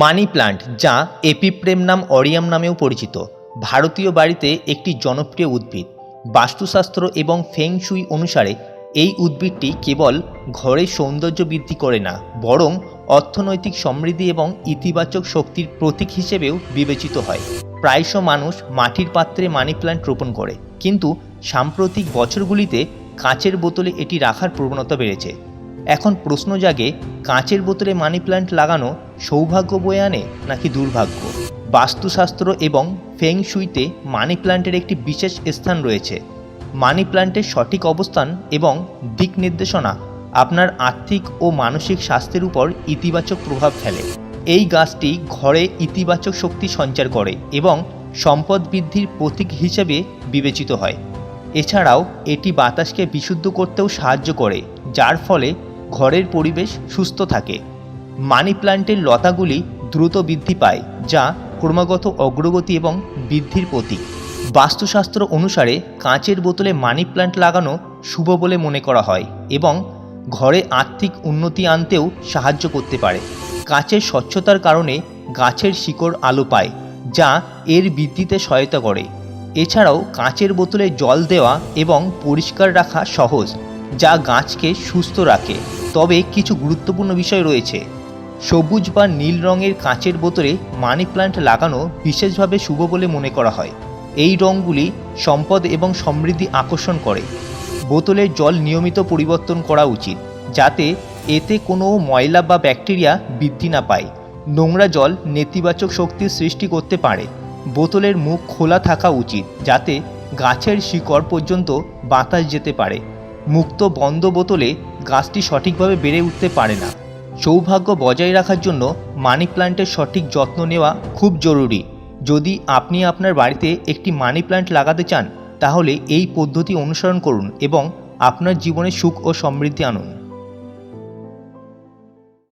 Money plant, যা এপিপ্রেম নাম অরিয়াম নামেও পরিচিত, ভারতীয় বাড়িতে একটি জনপ্রিয় উদ্ভিদ। বাস্তুশাস্ত্র এবং ফেং শুই অনুসারে, এই উদ্ভিদটি কেবল ঘরের সৌন্দর্য বৃদ্ধি করে না, বরং অর্থনৈতিক সমৃদ্ধি এবং ইতিবাচক শক্তির প্রতীক হিসেবেও বিবেচিত হয়। প্রায়শ মানুষ মাটির পাত্রে মানি প্ল্যান্ট রোপণ করে, কিন্তু সাম্প্রতিক বছরগুলিতে কাঁচের বোতলে এটি রাখার প্রবণতা বেড়েছে। এখন প্রশ্ন জাগে, কাঁচের বোতলে মানি প্ল্যান্ট লাগানো সৌভাগ্য বয়ে আনে নাকি দুর্ভাগ্য? বাস্তুশাস্ত্র এবং ফেং শুইতে মানি প্ল্যান্টের একটি বিশেষ স্থান রয়েছে। মানি প্ল্যান্টের সঠিক অবস্থান এবং দিক নির্দেশনা আপনার আর্থিক ও মানসিক স্বাস্থ্যের উপর ইতিবাচক প্রভাব ফেলে। এই গাছটি ঘরে ইতিবাচক শক্তি সঞ্চার করে এবং সম্পদ বৃদ্ধির প্রতীক হিসেবে বিবেচিত হয়। এছাড়াও এটি বাতাসকে বিশুদ্ধ করতেও সাহায্য করে, যার ফলে ঘরের পরিবেশ সুস্থ থাকে। মানি প্ল্যান্টের লতাগুলি দ্রুত বৃদ্ধি পায়, যা ক্রমাগত অগ্রগতি এবং বৃদ্ধির প্রতীক। বাস্তুশাস্ত্র অনুসারে কাঁচের বোতলে মানি প্ল্যান্ট লাগানো শুভ বলে মনে করা হয় এবং ঘরে আর্থিক উন্নতি আনতেও সাহায্য করতে পারে। কাঁচের স্বচ্ছতার কারণে গাছের শিকড় আলো পায়, যা এর বৃদ্ধিতে সহায়তা করে। এছাড়াও কাঁচের বোতলে জল দেওয়া এবং পরিষ্কার রাখা সহজ, যা গাছকে সুস্থ রাখে। তবে কিছু গুরুত্বপূর্ণ বিষয় রয়েছে। সবুজ বা নীল রঙের কাঁচের বোতলে মানি প্ল্যান্ট লাগানো বিশেষভাবে শুভ বলে মনে করা হয়। এই রঙগুলি সম্পদ এবং সমৃদ্ধি আকর্ষণ করে। বোতলের জল নিয়মিত পরিবর্তন করা উচিত, যাতে এতে কোনো ময়লা বা ব্যাকটেরিয়া বৃদ্ধি না পায়। নোংরা জল নেতিবাচক শক্তির সৃষ্টি করতে পারে। বোতলের মুখ খোলা থাকা উচিত, যাতে গাছের শিকড় পর্যন্ত বাতাস যেতে পারে। মুক্ত বন্ধ বোতলে গাছটি সঠিকভাবে বেড়ে উঠতে পারে না। সৌভাগ্য বজায় রাখার জন্য মানি প্ল্যান্টের সঠিক যত্ন নেওয়া খুব জরুরি। যদি আপনি আপনার বাড়িতে একটি মানি প্ল্যান্ট লাগাতে চান, তাহলে এই পদ্ধতি অনুসরণ করুন এবং আপনার জীবনে সুখ ও সমৃদ্ধি আনুন।